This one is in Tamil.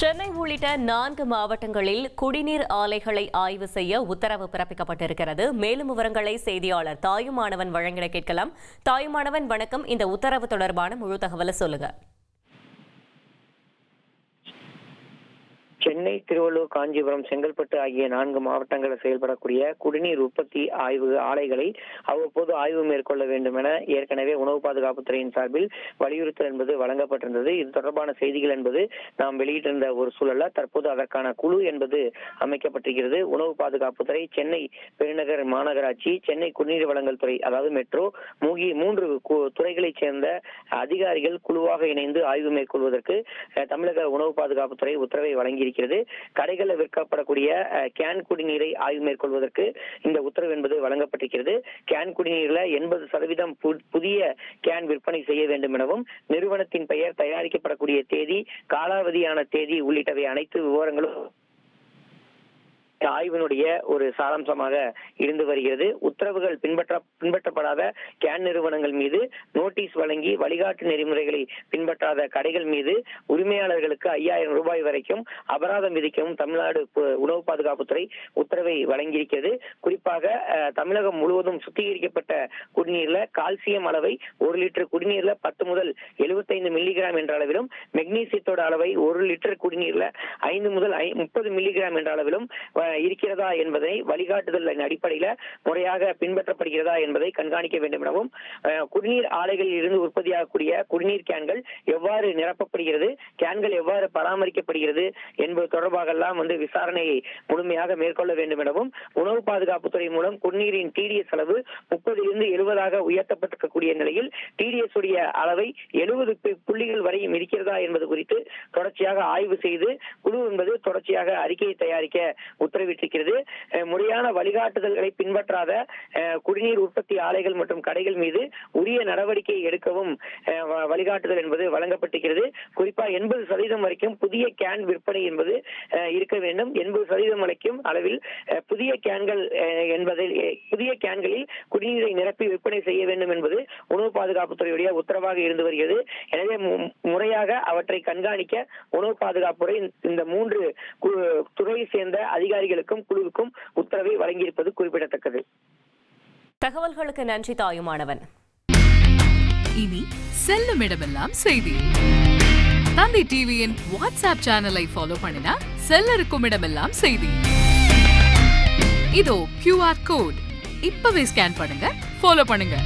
சென்னை உள்ளிட்ட நான்கு மாவட்டங்களில் குடிநீர் ஆலைகளை ஆய்வு செய்ய உத்தரவு பிறப்பிக்கப்பட்டிருக்கிறது. மேலும் விவரங்களை செய்தியாளர் தாயுமானவன் வழங்கிட கேட்கலாம். தாயுமானவன் வணக்கம். இந்த உத்தரவு தொடர்பான முழு தகவலை சொல்லுங்கள் சென்னை திருவள்ளூர் காஞ்சிபுரம் செங்கல்பட்டு ஆகிய நான்கு மாவட்டங்களில் செயல்படக்கூடிய குடிநீர் உற்பத்தி ஆய்வு ஆலைகளை அவ்வப்போது ஆய்வு மேற்கொள்ள வேண்டும் என ஏற்கனவே உணவு பாதுகாப்புத்துறையின் சார்பில் வலியுறுத்தல் என்பது வழங்கப்பட்டிருந்தது. இது தொடர்பான செய்திகள் என்பது நாம் வெளியிட்டிருந்த ஒரு சூழல்ல தற்போது அதற்கான குழு என்பது அமைக்கப்பட்டிருக்கிறது. உணவு பாதுகாப்புத்துறை சென்னை பெருநகர் மாநகராட்சி சென்னை குடிநீர் வழங்கல் துறை அதாவது மெட்ரோ மூகி மூன்று கு- துறைகளைச் சேர்ந்த அதிகாரிகள் குழுவாக இணைந்து ஆய்வு மேற்கொள்வதற்கு தமிழக உணவு பாதுகாப்புத்துறை உத்தரவை வழங்கியிருக்கிறது. கடைகளில் விற்கப்படக்கூடிய கேன் குடிநீரை ஆய்வு மேற்கொள்வதற்கு இந்த உத்தரவு என்பது வழங்கப்பட்டிருக்கிறது. கேன் குடிநீரில் எண்பது சதவீதம் புதிய கேன் விற்பனை செய்ய வேண்டும் எனவும் நிறுவனத்தின் பெயர் தயாரிக்கப்படக்கூடிய தேதி காலாவதியான தேதி உள்ளிட்டவை அனைத்து விவரங்களும் ஆய்வினுடைய ஒரு சாராம்சமாக இருந்து வருகிறது. உத்தரவுகள் பின்பற்ற பின்பற்றப்படாத கேன் நிறுவனங்கள் மீது நோட்டீஸ் வழங்கி வழிகாட்டு நெறிமுறைகளை பின்பற்றாத கடைகள் மீது உரிமையாளர்களுக்கு ஐயாயிரம் ரூபாய் வரைக்கும் அபராதம் விதிக்கவும் தமிழ்நாடு உணவு பாதுகாப்புத்துறை உத்தரவை வழங்கியிருக்கிறது. குறிப்பாக தமிழகம் முழுவதும் சுத்திகரிக்கப்பட்ட குடிநீர்ல கால்சியம் அளவை ஒரு லிட்டர் குடிநீர்ல பத்து முதல் 75 மில்லிகிராம் என்ற அளவிலும் மெக்னீசியத்தோட அளவை ஒரு லிட்டர் குடிநீர்ல ஐந்து முதல் முப்பது மில்லிகிராம் என்ற அளவிலும் இருக்கிறதா என்பதை வழிகாட்டுதலின் அடிப்படையில் முறையாக பின்பற்றப்படுகிறதா என்பதை கண்காணிக்க வேண்டும் எனவும் குடிநீர் ஆலைகளில் இருந்து உற்பத்தியாகக்கூடிய குடிநீர் கேன்கள் எவ்வாறு நிரப்பப்படுகிறது கேன்கள் எவ்வாறு பராமரிக்கப்படுகிறது என்பது தொடர்பாக எல்லாம் வந்து விசாரணையை முழுமையாக மேற்கொள்ள வேண்டும் எனவும் உணவு பாதுகாப்புத்துறை மூலம் குடிநீரின் டிடிஎஸ் அளவு முப்பதிலிருந்து எழுபதாக உயர்த்தப்பட்டிருக்கக்கூடிய நிலையில் டிடிஎஸ் உடைய அளவை எழுபது புள்ளிகள் வரையும் இருக்கிறதா என்பது குறித்து தொடர்ச்சியாக ஆய்வு செய்து குழு என்பது தொடர்ச்சியாக அறிக்கையை தயாரிக்க உத்தரவிட்டிருக்கிறது. முறையான வழிகாட்டுதல்களை பின்பற்றாத குடிநீர் உற்பத்தி ஆலைகள் மற்றும் கடைகள் மீது உரிய நடவடிக்கை எடுக்கவும் வழிகாட்டுதல் என்பது வழங்கப்பட்டிருக்கிறது. குறிப்பா எண்பது சதவீதம் வரைக்கும் புதிய கேன் விற்பனை என்பது இருக்க வேண்டும். எண்பது சதவீதம் வரைக்கும் அளவில் புதிய கேன்கள் என்பதில் புதிய கேன்களில் குடிநீரை நிரப்பி விற்பனை செய்ய வேண்டும் என்பது உணவு பாதுகாப்புத்துறையுடைய உத்தரவாக இருந்து வருகிறது. எனவே முறையாக அவற்றை கண்காணிக்க உணவு பாதுகாப்புத்துறை இந்த மூன்று துறையை சேர்ந்த அதிகாரிகள் அதிகாரிகளுக்கும் குழுவுக்கும் உத்தரவை வழங்கியிருப்பது குறிப்பிடத்தக்கது. தகவல்களுக்கு நன்றி தாயுமானவன். இனி செல்லும் இடமெல்லாம் செய்தி. தந்தை டிவியின் வாட்ஸ்அப் சேனலை ஃபாலோ பண்ணினா செல்ல இருக்கும் இடமெல்லாம் செய்தி. இதோ கியூஆர் கோட் இப்பவே ஸ்கேன் பண்ணுங்க ஃபாலோ பண்ணுங்க.